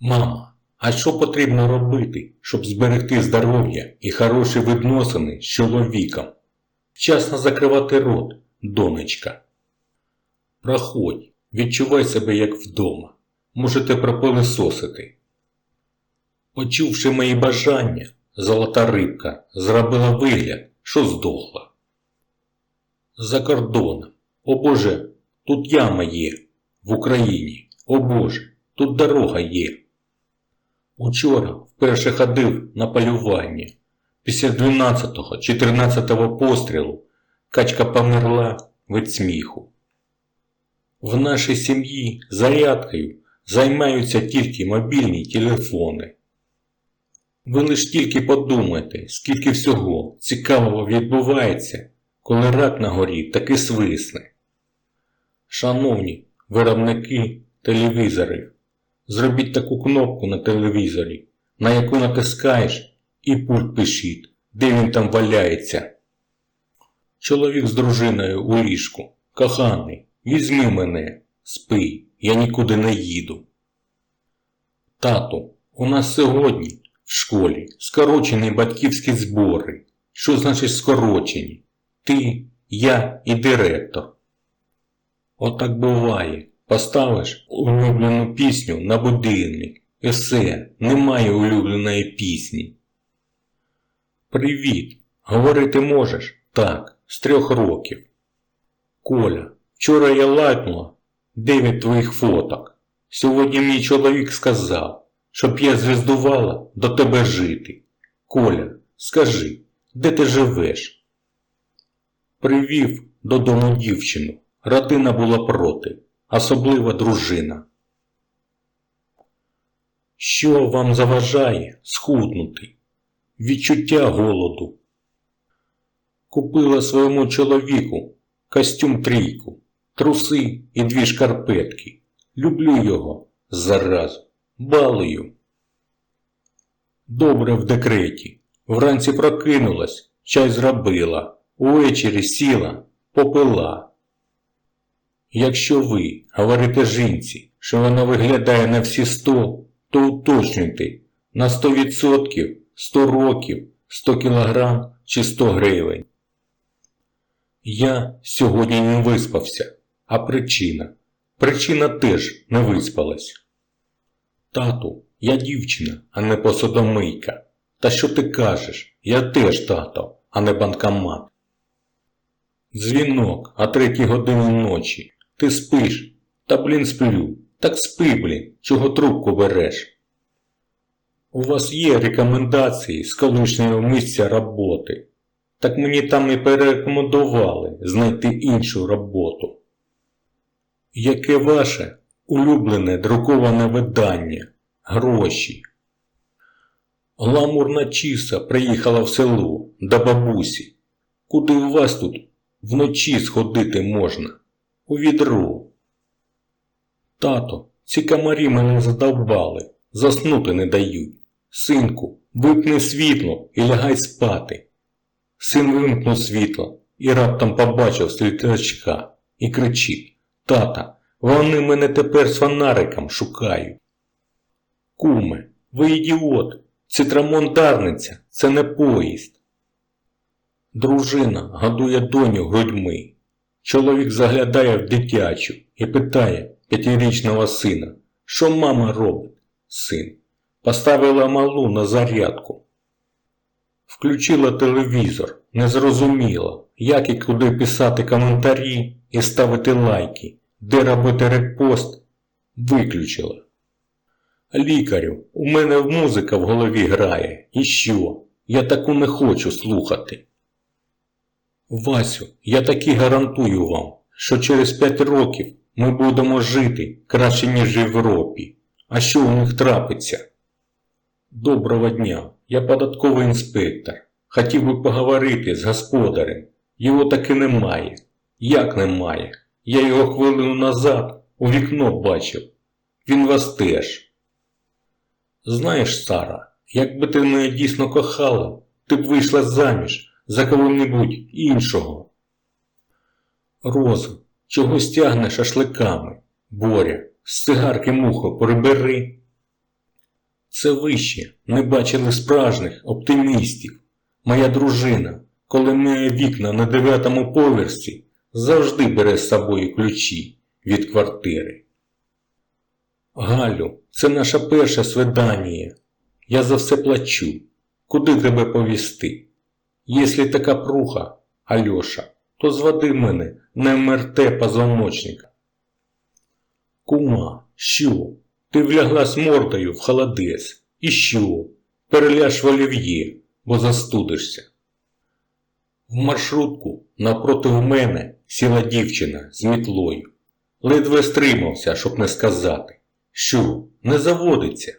Мама, а що потрібно робити, щоб зберегти здоров'я і хороші відносини з чоловіком? Вчасно закривати рот, донечка. Проходь, відчувай себе як вдома. Можете пропилисосити. Почувши мої бажання, золота рибка зробила вигляд, що здохла. За кордоном. О Боже, тут яма є. В Україні. О Боже, тут дорога є. Учора вперше ходив на полювання. Після 12-14 пострілу качка померла від сміху. В нашій сім'ї зарядкою займаються тільки мобільні телефони. Ви лиш тільки подумайте, скільки всього цікавого відбувається, коли рак на горі таки свисне. Шановні виробники телевізорів, зробіть таку кнопку на телевізорі, на яку натискаєш і пульт пишіть, де він там валяється. Чоловік з дружиною у ліжку. Коханий, візьми мене, спи, я нікуди не їду. Тату, у нас сьогодні в школі скорочені батьківські збори. Що значить скорочені? Ти, я і директор. Отак буває. Поставиш улюблену пісню на будильник. І все, немає улюбленої пісні. Привіт! Говорити можеш? Так, з трьох років. Коля, вчора я лайкнула дев'ять твоїх фоток. Сьогодні мій чоловік сказав, щоб я звіздувала до тебе жити. Коля, скажи, де ти живеш? Привів додому дівчину. Родина була проти, особливо дружина. Що вам заважає схуднути? Відчуття голоду. Купила своєму чоловіку костюм трійку, труси і дві шкарпетки. Люблю його заразу, балую. Добре в декреті. Вранці прокинулась, чай зробила, увечері сіла, попила. Якщо ви говорите жінці, що вона виглядає на всі сто, то уточнюйте на 100%, 100 років, 100 кілограм чи 100 гривень. Я сьогодні не виспався, а причина. Причина теж не виспалась. Тату, я дівчина, а не посудомийка. Та що ти кажеш? Я теж тато, а не банкомат. Дзвінок о третій годині ночі. Ти спиш? Та блін сплю. Так спи, блін, чого трубку береш. У вас є рекомендації з колишнього місця роботи. Так мені там і порекомендували знайти іншу роботу. Яке ваше улюблене друковане видання? Гроші. Гламурна чіса приїхала в село до бабусі. Куди у вас тут вночі сходити можна? У відро. Тато, ці комарі мене задовбали, заснути не дають. Синку, випни світло і лягай спати. Син вимкнув світло і раптом побачив світлячка і кричить Тата, вони мене тепер з фонариком шукають. Куме, ви ідіот, цитрамондарниця, це не поїзд. Дружина годує доню грудьми. Чоловік заглядає в дитячу і питає п'ятирічного сина, що мама робить, син. Поставила малу на зарядку. Включила телевізор, не зрозуміла, як і куди писати коментарі і ставити лайки, де робити репост. Виключила. Лікарю, у мене музика в голові грає. І що? Я таку не хочу слухати. Васю, я таки гарантую вам, що через 5 років ми будемо жити краще, ніж в Європі. А що у них трапиться? Доброго дня, я податковий інспектор. Хотів би поговорити з господарем. Його таки немає. Як немає? Я його хвилину назад у вікно бачив. Він вас теж. Знаєш, Сара, якби ти мене дійсно кохала, ти б вийшла заміж за кого-небудь іншого. Розу, чого стягне шашликами? Боря, з цигарки муху прибери. Це ви ще не бачили справжніх оптимістів. Моя дружина, коли миє вікна на дев'ятому поверсі, завжди бере з собою ключі від квартири. Галю, це наше перше свидання. Я за все плачу. Куди тебе повісти? Якщо така пруха, Альоша, то зводи мене на МРТ позвоночника. Кума, що? Ти вляглась мордою в холодець. І що? Переляж в олів'є, бо застудишся. В маршрутку напроти мене сіла дівчина з мітлою. Ледве стримався, щоб не сказати. Що, не заводиться?